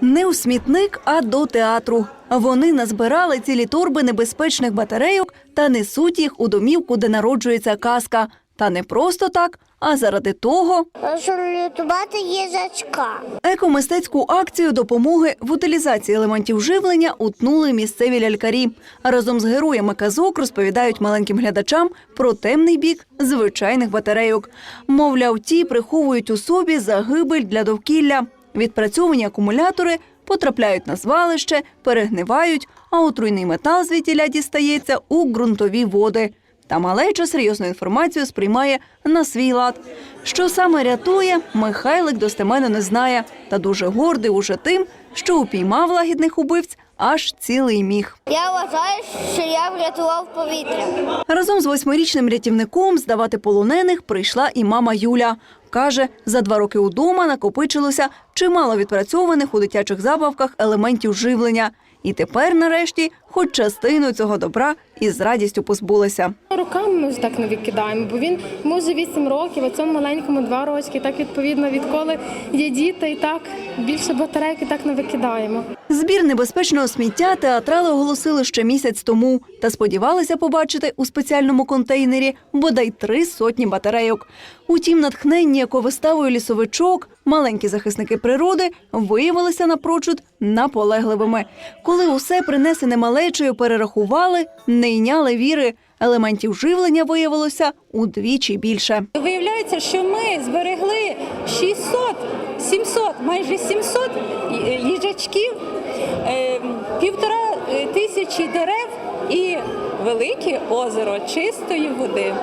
Не у смітник, а до театру. Вони назбирали цілі торби небезпечних батарейок та несуть їх у домівку, де народжується казка. Та не просто так, а заради того, Щоб рятувати їжачка. Екомистецьку акцію допомоги в утилізації елементів живлення утнули місцеві лялькарі. Разом з героями казок розповідають маленьким глядачам про темний бік звичайних батарейок. Мовляв, ті приховують у собі загибель для довкілля. Відпрацьовані акумулятори потрапляють на звалище, перегнивають, а отруйний метал звідтіля дістається у ґрунтові води. Та малеча серйозну інформацію сприймає на свій лад. Що саме рятує, Михайлик достеменно не знає, та дуже гордий уже тим, що упіймав лагідних убивць аж цілий міг. Я вважаю, що я врятував повітря. Разом з восьмирічним рятівником здавати полонених прийшла і мама Юля. Каже, за два роки удома накопичилося чимало відпрацьованих у дитячих забавках елементів живлення. І тепер, нарешті, хоч частину цього добра із радістю позбулася. Руками ми ж так не викидаємо, бо він може 8 років, а цьому маленькому 2 рочки. Так відповідно, відколи є діти, і так більше батарейки так не викидаємо. Збір небезпечного сміття театрали оголосили ще місяць тому та сподівалися побачити у спеціальному контейнері бодай три сотні батарейок. Утім, натхненні ековиставою лісовичок, маленькі захисники природи виявилися напрочуд наполегливими. Коли усе принесене малечею перерахували, не йняли віри. Елементів живлення виявилося удвічі більше. Виявляється, що ми зберегли 600, 700, майже 700 ї- їжачків, е, півтора е, тисячі дерев і велике озеро чистої води.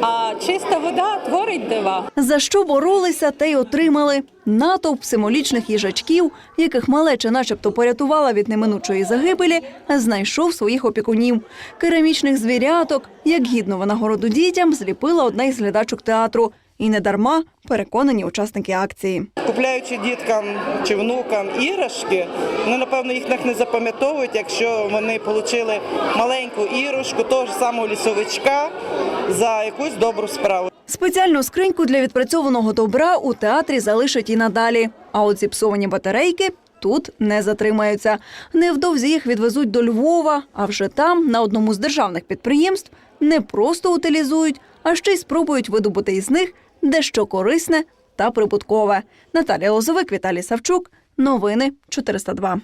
А чиста вода творить дива. За що боролися, те й отримали. Натовп символічних їжачків, яких малеча начебто порятувала від неминучої загибелі, знайшов своїх опікунів. Керамічних звіряток, як гідну винагороду дітям, зліпила одна із глядачок театру. І недарма переконані учасники акції. Купляючи діткам чи внукам іграшки, вони напевно їх не запам'ятовують, якщо вони отримали маленьку іграшку того ж самого лісовичка за якусь добру справу. Спеціальну скриньку для відпрацьованого добра у театрі залишать і надалі. А от зіпсовані батарейки тут не затримаються. Невдовзі їх відвезуть до Львова, а вже там, на одному з державних підприємств, не просто утилізують, а ще й спробують видобути із них дещо корисне та прибуткове. Наталія Лозовик, Віталій Савчук. Новини 402.